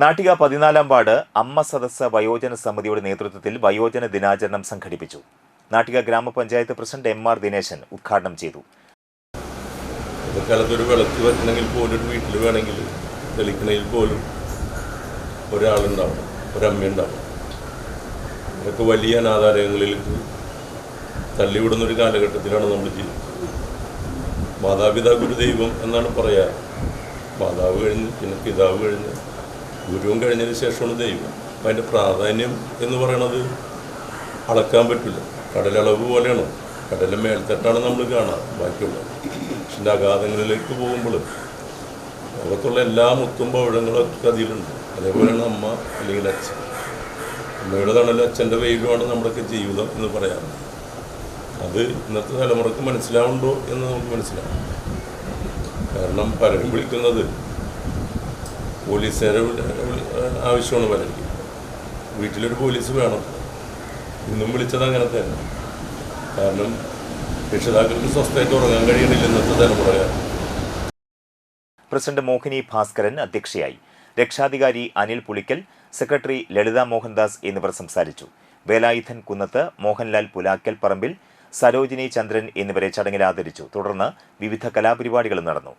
നാട്ടിക പതിനാലാം വാർഡ് അമ്മ സദസ്സ വയോജന സമിതിയുടെ നേതൃത്വത്തിൽ വയോജന ദിനാചരണം സംഘടിപ്പിച്ചു. നാട്ടിക ഗ്രാമപഞ്ചായത്ത് പ്രസിഡന്റ് എം ആർ ദിനേശൻ ഉദ്ഘാടനം ചെയ്തു. ഇക്കാലത്ത് ഒരു വിളക്ക് വെക്കണമെങ്കിൽ പോലും വീട്ടിൽ വേണമെങ്കിൽ തെളിക്കണമെങ്കിൽ പോലും ഒരാളുണ്ടാവും ഒരമ്മയുണ്ടാവും ഇതൊക്കെ വലിയ അനാഥാലയങ്ങളിലേക്ക് തള്ളിവിടുന്ന ഒരു കാലഘട്ടത്തിലാണ് നമ്മൾ ജീവിക്കുന്നത്. മാതാപിതാ ഗുരുദൈവം എന്നാണ് പറയാറ്. മാതാവ് കഴിഞ്ഞ് പിന്നെ പിതാവ് കഴിഞ്ഞ്. ഗുരുവും കഴിഞ്ഞതിന് ശേഷമാണ് ദൈവം. അപ്പം അതിന്റെ പ്രാധാന്യം എന്ന് പറയണത് അളക്കാൻ പറ്റില്ല കടലളവ് പോലെയാണ്? കടലിന്റെ മേൽത്തട്ടാണ് നമ്മൾ കാണുക ബാക്കിയുള്ളത്. പക്ഷെ അഗാധങ്ങളിലേക്ക് പോകുമ്പോൾ ലോകത്തുള്ള എല്ലാ മുത്തും പവിഴങ്ങളൊക്കെ അതിലുണ്ട്. അതേപോലെയാണ് അമ്മ അല്ലെങ്കിൽ അച്ഛൻ. അമ്മയുടെ തണലും അച്ഛന്റെ വെയിലുമാണ് നമ്മുടെയൊക്കെ ജീവിതം എന്ന് പറയാം അത് ഇന്നത്തെ തലമുറയ്ക്ക് മനസ്സിലാവുണ്ടോ എന്ന് നമുക്ക് മനസ്സിലാവും കാരണം പലരും വിളിക്കുന്നത് പോലീസുകാരെ ആവശ്യമാണ് പലർക്കും വീട്ടിലൊരു പോലീസ് വേണം. ഇന്നും വിളിച്ചത് അങ്ങനെ തന്നെ. കാരണം രക്ഷിതാക്കൾക്ക് സ്വസ്ഥമായിട്ട് ഉറങ്ങാൻ കഴിയുന്നില്ല ഇന്നത്തെ തലമുറ. പ്രസിഡന്റ് മോഹിനി ഭാസ്കരൻ അധ്യക്ഷയായി. രക്ഷാധികാരി അനിൽ പുളിക്കൽ സെക്രട്ടറി ലളിത മോഹൻദാസ് എന്നിവർ സംസാരിച്ചു. വേലായുധൻ കുന്നത്ത് മോഹൻലാൽ പുലാക്കൽ പറമ്പിൽ സരോജിനി ചന്ദ്രൻ എന്നിവരെ ചടങ്ങിൽ ആദരിച്ചു. തുടർന്ന് വിവിധ കലാപരിപാടികളും നടന്നു.